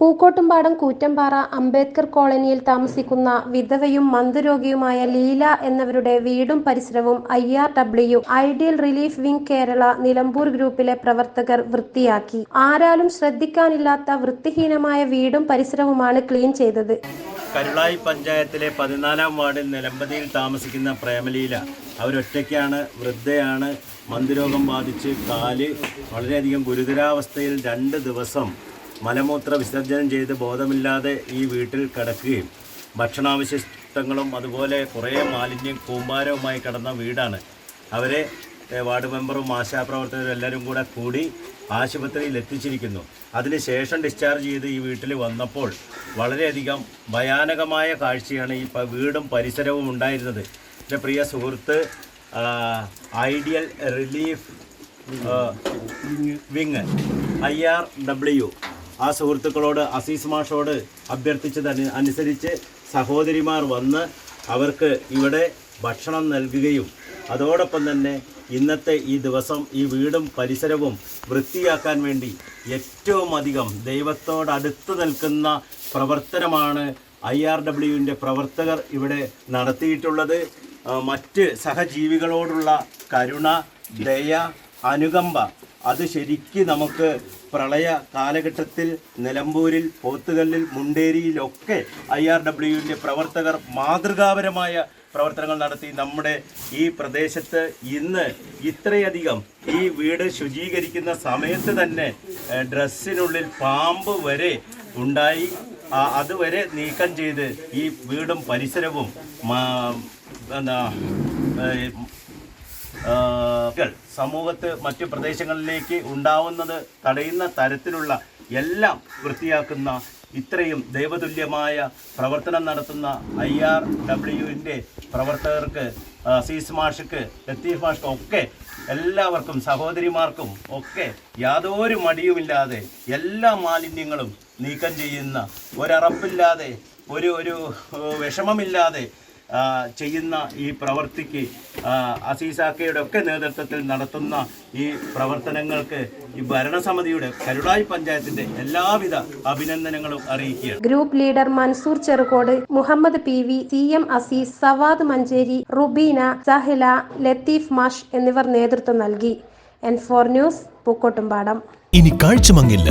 Pookottumpadam Koottampara Ambedkar കോളനിയിൽ താമസിക്കുന്ന വിധവയും മന്ദരോഗിയുമായ ലീല എന്നവരുടെ വീടും പരിസരവും I R W ideal relief wing Kerala Nilambur ഗ്രൂപ്പിലെ പ്രവർത്തകർ വൃത്തിയാക്കി. ആരാലും ശ്രദ്ധിക്കാനില്ലാത്ത വൃത്തിഹീനമായ വീടും പരിസരവുമാണ് ക്ലീൻ ചെയ്തത്. കരുളായി പഞ്ചായത്തിലെ പതിനാലാം വാർഡിൽ നിലമ്പതിയിൽ താമസിക്കുന്ന പ്രേമലീല. അവരൊറ്റയ്ക്കാണ് വൃദ്ധയാണ്. മന്ദരോഗം ബാധിച്ച് കാൽ വളരെയധികം ഗുരുതരാവസ്ഥയിൽ രണ്ട് ദിവസം മലമൂത്ര വിസർജനം ചെയ്ത് ബോധമില്ലാതെ ഈ വീട്ടിൽ കിടക്കുകയും ഭക്ഷണാവശിഷ്ടങ്ങളും അതുപോലെ കുറേ മാലിന്യം കൂമ്പാരവുമായി കിടന്ന വീടാണ്. അവരെ വാർഡ് മെമ്പറും ആശാപ്രവർത്തകരും എല്ലാവരും കൂടെ കൂടി ആശുപത്രിയിൽ എത്തിച്ചിരിക്കുന്നു. അതിനുശേഷം ഡിസ്ചാർജ് ചെയ്ത് ഈ വീട്ടിൽ വന്നപ്പോൾ വളരെയധികം ഭയാനകമായ കാഴ്ചയാണ് ഈ വീടും പരിസരവും ഉണ്ടായിരുന്നത്. എന്റെ പ്രിയ സുഹൃത്ത് ideal relief wing I R W. ആ സുഹൃത്തുക്കളോട് അസീസ് മാഷോട് അഭ്യർത്ഥിച്ചത് അനുസരിച്ച് സഹോദരിമാർ വന്ന് അവർക്ക് ഇവിടെ ഭക്ഷണം നൽകുകയും അതോടൊപ്പം തന്നെ ഇന്നത്തെ ഈ ദിവസം ഈ വീടും പരിസരവും വൃത്തിയാക്കാൻ വേണ്ടി ഏറ്റവും അധികം ദൈവത്തോടടുത്ത് നിൽക്കുന്ന പ്രവർത്തനമാണ് ഐ ആർ ഡബ്ല്യുവിന്റെ പ്രവർത്തകർ ഇവിടെ നടത്തിയിട്ടുള്ളത്. മറ്റ് സഹജീവികളോടുള്ള കരുണ ദയ അനുകമ്പ അത് ശരിക്ക് നമുക്ക് പ്രളയ കാലഘട്ടത്തിൽ നിലമ്പൂരിൽ പോത്തുകല്ലിൽ മുണ്ടേരിയിലൊക്കെ ഐ ആർ ഡബ്ല്യുവിന്റെ പ്രവർത്തകർ മാതൃകാപരമായ പ്രവർത്തനങ്ങൾ നടത്തി നമ്മുടെ ഈ പ്രദേശത്ത് ഇന്ന് ഇത്രയധികം ഈ വീട് ശുചീകരിക്കുന്ന സമയത്ത് തന്നെ ഡ്രസ്സിനുള്ളിൽ പാമ്പ് വരെ ഉണ്ടായി. അതുവരെ നീക്കം ചെയ്ത് ഈ വീടും പരിസരവും എന്താ സമൂഹത്ത് മറ്റു പ്രദേശങ്ങളിലേക്ക് ഉണ്ടാവുന്നത് തടയുന്ന തരത്തിലുള്ള എല്ലാം വൃത്തിയാക്കുന്ന ഇത്രയും ദൈവതുല്യമായ പ്രവർത്തനം നടത്തുന്ന ഐ ആർ ഡബ്ല്യുവിന്റെ പ്രവർത്തകർക്ക് സീസ് മാഷ്ക്ക് ലത്തീഫ് മാഷ്ക്ക് ഒക്കെ എല്ലാവർക്കും സഹോദരിമാർക്കും ഒക്കെ യാതൊരു മടിയുമില്ലാതെ എല്ലാ മാലിന്യങ്ങളും നീക്കം ചെയ്യുന്ന ഒരറപ്പില്ലാതെ ഒരു ഒരു വിഷമമില്ലാതെ ചെയ്യുന്ന ഈ പ്രവൃത്തിക്ക് അസീസാക്കയുടെ ഒക്കെ നേതൃത്വത്തിൽ നടത്തുന്ന ഈ പ്രവർത്തനങ്ങൾക്ക് ഈ ഭരണസമിതിയുടെ കരുടായി പഞ്ചായത്തിന്റെ എല്ലാവിധ അഭിനന്ദനങ്ങളും അറിയിക്കുക group leader Mansoor Cherukode Muhammad P V C M Azeez Sawad Manjeri Rubeena Sahila Latheef മാഷ് എന്നിവർ നേതൃത്വം നൽകി. N four news Pookottumpadam. ഇനി കാഴ്ചമങ്ങില്ല.